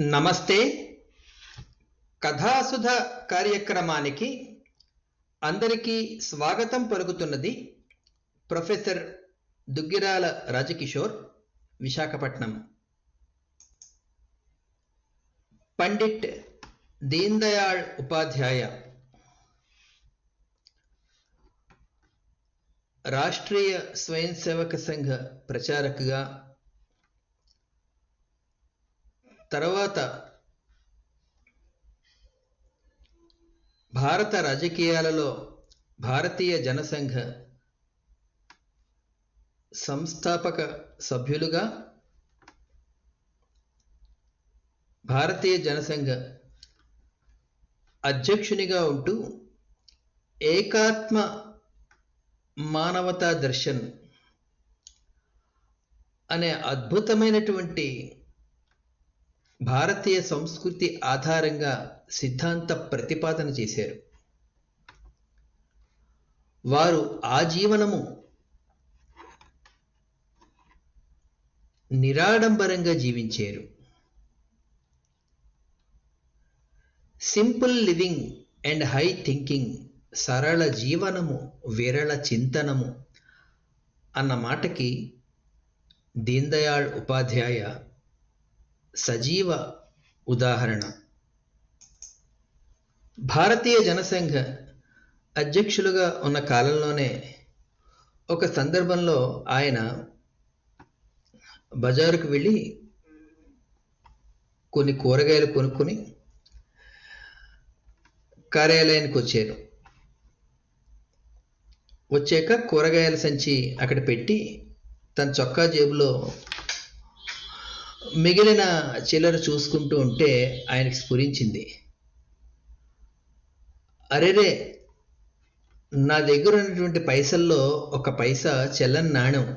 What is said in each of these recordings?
నమస్తే. కథాసుధ కార్యక్రమానికి అందరికీ స్వాగతం పలుకుతున్నది ప్రొఫెసర్ దుగ్గిరాల రాజకిషోర్ విశాఖపట్నం. పండిట్ దీన్ దయాళ్ ఉపాధ్యాయ. రాష్ట్రీయ స్వయం సేవక సంఘ ప్రచారకుగా తర్వాత భారత రాజకీయాలలో భారతీయ జనసంఘ సంస్థాపక సభ్యులుగా భారతీయ జనసంఘ అధ్యక్షునిగా ఉంటూ ఏకాత్మ మానవతా దర్శన్ అనే అద్భుతమైనటువంటి భారతీయ సంస్కృతి ఆధారంగా సిద్ధాంత ప్రతిపాదన చేశారు. వారు ఆజీవనము నిరాడంబరంగా జీవించారు. Simple living and high thinking సరళ జీవనము విరళ చింతనము అన్న మాటకి దీన్ దయాళ్ ఉపాధ్యాయ సజీవ ఉదాహరణ. భారతీయ జనసంఘ అధ్యక్షులుగా ఉన్న కాలంలోనే ఒక సందర్భంలో ఆయన బజారుకు వెళ్ళి కొన్ని కూరగాయలు కొనుక్కొని కార్యాలయానికి వచ్చారు. వచ్చాక కూరగాయల సంచి అక్కడ పెట్టి తన చొక్కా జేబులో మిగిలిన చిల్లర చూసుకుంటూ ఉంటే ఆయనకి స్ఫురించింది. అరేరే నా దగ్గర ఉన్నటువంటి పైసల్లో ఒక పైసా చెల్లని నాణ్యం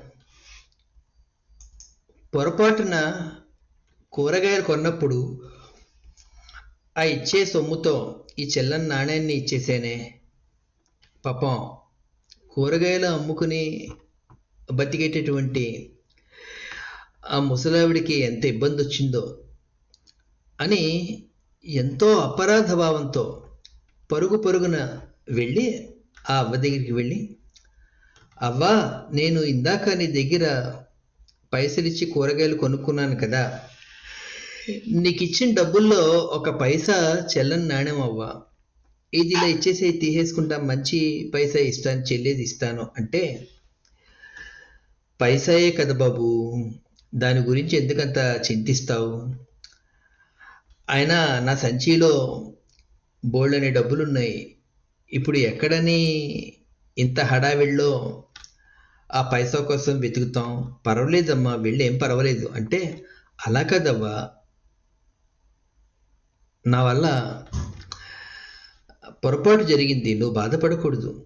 పొరపాటున కూరగాయలు కొన్నప్పుడు ఆ ఇచ్చే సొమ్ముతో ఈ చెల్లని నాణ్యాన్ని ఇచ్చేసేనే. పాపం కూరగాయలు అమ్ముకుని బతికేటటువంటి ఆ ముసలావిడికి ఎంత ఇబ్బంది వచ్చిందో అని ఎంతో అపరాధ భావంతో పరుగు పరుగున వెళ్ళి ఆ అవ్వ దగ్గరికి వెళ్ళి అవ్వా నేను ఇందాక నీ దగ్గర పైసలు ఇచ్చి కూరగాయలు కొనుక్కున్నాను కదా. నీకు ఇచ్చిన డబ్బుల్లో ఒక పైసా చెల్లని నాణ్యం అవ్వా. ఇది ఇలా ఇచ్చేసి తీసేసుకుంటా మంచి పైసా ఇస్తాను చెల్లేది ఇస్తాను అంటే పైసాయే కదా బాబు దాని గురించి ఎందుకంత చింతిస్తావు? అయినా నా సంచిలో బోల్డని డబ్బులున్నాయి. ఇప్పుడు ఎక్కడని ఇంత హడావిడిలో ఆ పైసా కోసం వెతుకుతాం? పర్వాలేదమ్మా వెళ్ళి ఏం పర్వాలేదు. అంటే అలా కదవ్వా. నా వల్ల పొరపాటు జరిగింది. నువ్వు బాధపడకూడదు.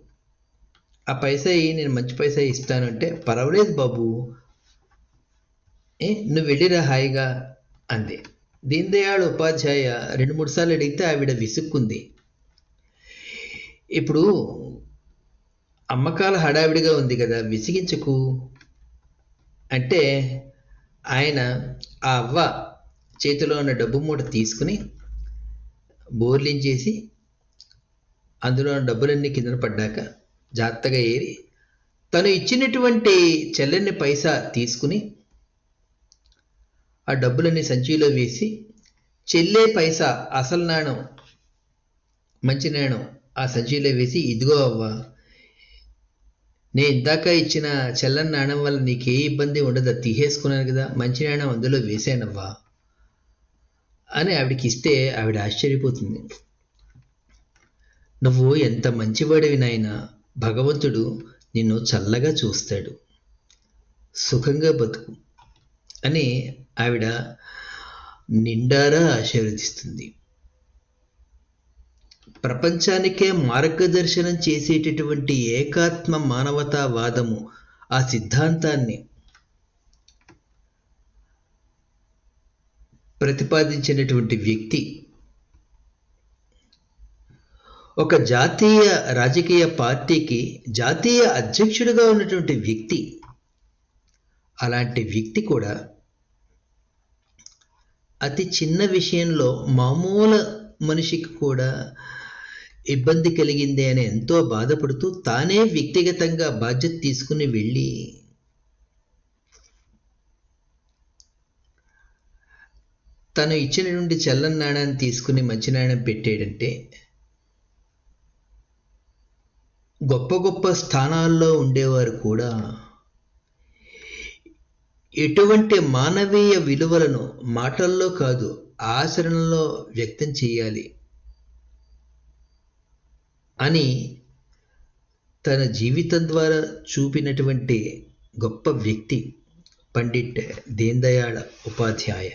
ఆ పైసా నేను మంచి పైసా ఇస్తానంటే పర్వాలేదు బాబు. నువ్వు వెళ్ళిరా హాయిగా అంది. దీన్ దయాళ్ ఉపాధ్యాయ రెండు మూడు సార్లు అడిగితే ఆవిడ విసుక్కుంది. ఇప్పుడు అమ్మకాల హడావిడిగా ఉంది కదా విసిగించకు అంటే ఆయన ఆ అవ్వ చేతిలో ఉన్న డబ్బు మూట తీసుకుని బోర్లించేసి అందులో ఉన్న డబ్బులన్నీ కిందన పడ్డాక జాగ్రత్తగా ఏరి తను ఇచ్చినటువంటి చెల్లని పైసా తీసుకుని ఆ డబ్బులన్నీ సంచిలో వేసి చెల్లే పైసా అసలు నాణం మంచి నాణం ఆ సంచిలో వేసి ఇదిగో అవ్వా నేను ఇందాక ఇచ్చిన చెల్లని నాణం వల్ల నీకే ఇబ్బంది ఉండదు తీసేసుకున్నాను కదా మంచి నాణం అందులో వేసానవ్వా అని ఆవిడకి ఇస్తే ఆవిడ ఆశ్చర్యపోతుంది. నువ్వు ఎంత మంచివాడివి నాయన భగవంతుడు నిన్ను చల్లగా చూస్తాడు. సుఖంగా బతుకు. అని ఆవిడ నిండారా ఆశీర్వదిస్తుంది. ప్రపంచానికే మార్గదర్శనం చేసేటటువంటి ఏకాత్మ మానవతావాదము ఆ సిద్ధాంతాన్ని ప్రతిపాదించినటువంటి వ్యక్తి ఒక జాతీయ రాజకీయ పార్టీకి జాతీయ అధ్యక్షుడిగా ఉన్నటువంటి వ్యక్తి అలాంటి వ్యక్తి కూడా అతి చిన్న విషయంలో మామూలు మనిషికి కూడా ఇబ్బంది కలిగింది అని ఎంతో బాధపడుతూ తానే వ్యక్తిగతంగా బాధ్యత తీసుకుని వెళ్ళి తను ఇచ్చిన నుండి చల్లని నాణాన్ని తీసుకుని మంచి నాణ్యం పెట్టాడంటే గొప్ప గొప్ప స్థానాల్లో ఉండేవారు కూడా ఎటువంటి మానవీయ విలువలను మాటల్లో కాదు ఆచరణలో వ్యక్తం చేయాలి అని తన జీవితం ద్వారా చూపినటువంటి గొప్ప వ్యక్తి పండిట్ దీన్దయాళ్ ఉపాధ్యాయ.